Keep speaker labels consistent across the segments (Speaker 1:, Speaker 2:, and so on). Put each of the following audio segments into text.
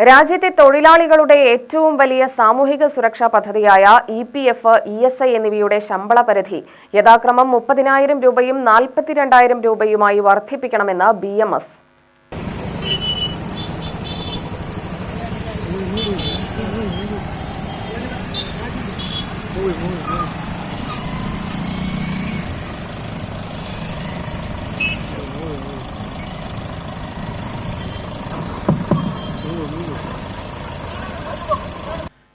Speaker 1: രാജ്യത്തെ തൊഴിലാളികളുടെ ഏറ്റവും വലിയ സാമൂഹിക സുരക്ഷാ പദ്ധതിയായ E P F E S I എന്നിവയുടെ ശമ്പള പരിധി യഥാക്രമം മുപ്പതിനായിരം രൂപയും നാൽപ്പത്തിരണ്ടായിരം രൂപയുമായി വർദ്ധിപ്പിക്കണമെന്ന് B M S.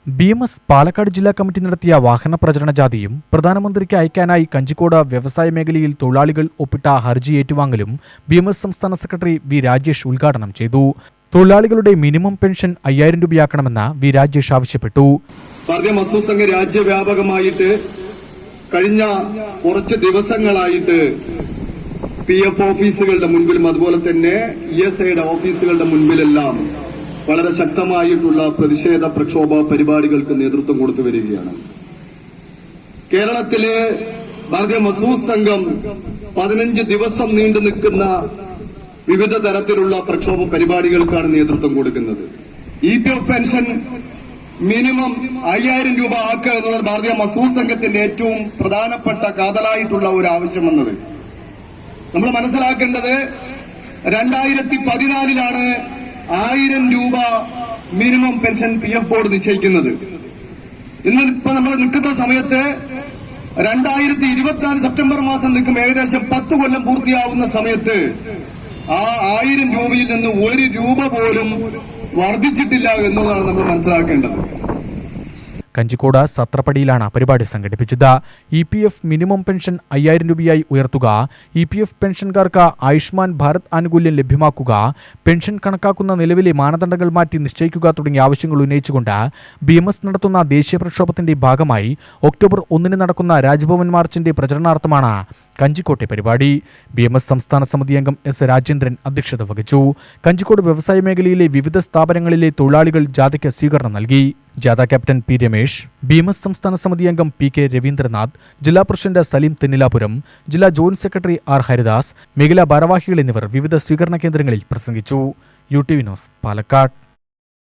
Speaker 2: B M S Palakkad ജില്ലാ കമ്മിറ്റി നടത്തിയ വാഹന പ്രചരണ ജാഥയും പ്രധാനമന്ത്രിക്ക് അയക്കാനായി കഞ്ചിക്കോട് വ്യവസായ മേഖലയിൽ തൊഴിലാളികൾ ഒപ്പിട്ട ഹർജി ഏറ്റുവാങ്ങലും ബി എം എസ് സംസ്ഥാന സെക്രട്ടറി വി രാജേഷ് ഉദ്ഘാടനം ചെയ്തു. തൊഴിലാളികളുടെ മിനിമം പെൻഷൻ അയ്യായിരം രൂപയാക്കണമെന്ന് വി രാജേഷ് ആവശ്യപ്പെട്ടു.
Speaker 3: മസൂർ രാജ്യവ്യാപകമായിട്ട് കഴിഞ്ഞ കുറച്ച് ദിവസങ്ങളായിട്ട് പി എഫ് ഓഫീസുകളുടെ മുൻപിലും അതുപോലെ തന്നെ ഇ എസ് ഐയുടെ ഓഫീസുകളുടെ മുൻപിലെല്ലാം വളരെ ശക്തമായിട്ടുള്ള പ്രതിഷേധ പ്രക്ഷോഭ പരിപാടികൾക്ക് നേതൃത്വം കൊടുത്തു വരികയാണ്. കേരളത്തിലെ ഭാരതീയ മസൂസ് സംഘം പതിനഞ്ച് ദിവസം നീണ്ടു നിൽക്കുന്ന വിവിധ തരത്തിലുള്ള പ്രക്ഷോഭ പരിപാടികൾക്കാണ് നേതൃത്വം കൊടുക്കുന്നത്. E P F pension minimum അയ്യായിരം രൂപ ആക്കുക എന്നുള്ളത് ഭാരതീയ മസൂദ് സംഘത്തിന്റെ ഏറ്റവും പ്രധാനപ്പെട്ട കാതലായിട്ടുള്ള ഒരു ആവശ്യം വന്നത്. നമ്മൾ മനസ്സിലാക്കേണ്ടത് രണ്ടായിരത്തി പതിനാലിലാണ് ആയിരം രൂപ minimum pension P F board നിശ്ചയിക്കുന്നത്. ഇന്നിപ്പോ നമ്മൾ നിൽക്കുന്ന സമയത്ത് രണ്ടായിരത്തി ഇരുപത്തിനാല് സെപ്റ്റംബർ മാസം നിൽക്കും ഏകദേശം പത്ത് കൊല്ലം പൂർത്തിയാവുന്ന സമയത്ത് ആ ആയിരം രൂപയിൽ നിന്ന് ഒരു രൂപ പോലും വർദ്ധിച്ചിട്ടില്ല എന്നുള്ളതാണ് നമ്മൾ മനസ്സിലാക്കേണ്ടത്.
Speaker 2: കഞ്ചിക്കോട് സത്രപ്പടിയിലാണ് പരിപാടി സംഘടിപ്പിച്ചത്. E P F minimum pension അയ്യായിരം രൂപയായി ഉയർത്തുക. ഇ പി എഫ് പെൻഷൻകാർക്ക് ആയുഷ്മാൻ ഭാരത് ആനുകൂല്യം ലഭ്യമാക്കുക. പെൻഷൻ കണക്കാക്കുന്ന നിലവിലെ മാനദണ്ഡങ്ങൾ മാറ്റി നിശ്ചയിക്കുക തുടങ്ങിയ ആവശ്യങ്ങൾ ഉന്നയിച്ചുകൊണ്ട് ബി എം എസ് നടത്തുന്ന ദേശീയ പ്രക്ഷോഭത്തിന്റെ ഭാഗമായി ഒക്ടോബർ ഒന്നിന് നടക്കുന്ന രാജ്ഭവൻ മാർച്ചിന്റെ പ്രചരണാർത്ഥമാണ് കഞ്ചിക്കോട്ടെ പരിപാടി. ബി എം എസ് സംസ്ഥാന സമിതി അംഗം എസ് രാജേന്ദ്രൻ അധ്യക്ഷത വഹിച്ചു. കഞ്ചിക്കോട് വ്യവസായ മേഖലയിലെ വിവിധ സ്ഥാപനങ്ങളിലെ തൊഴിലാളികൾ ജാഥയ്ക്ക് സ്വീകരണം നൽകി. ജാഥ captain P Ramesh B M S സംസ്ഥാന സമിതി അംഗം പി കെ രവീന്ദ്രനാഥ് ജില്ലാ പ്രസിഡന്റ് സലീം തെന്നിലാപുരം ജില്ലാ ജോയിന്റ് സെക്രട്ടറി ആർ ഹരിദാസ് മേഖലാ ഭാരവാഹികൾ എന്നിവർ വിവിധ സ്വീകരണ കേന്ദ്രങ്ങളിൽ പ്രസംഗിച്ചു. യു ടി വിനോസ് പാലക്കാട്.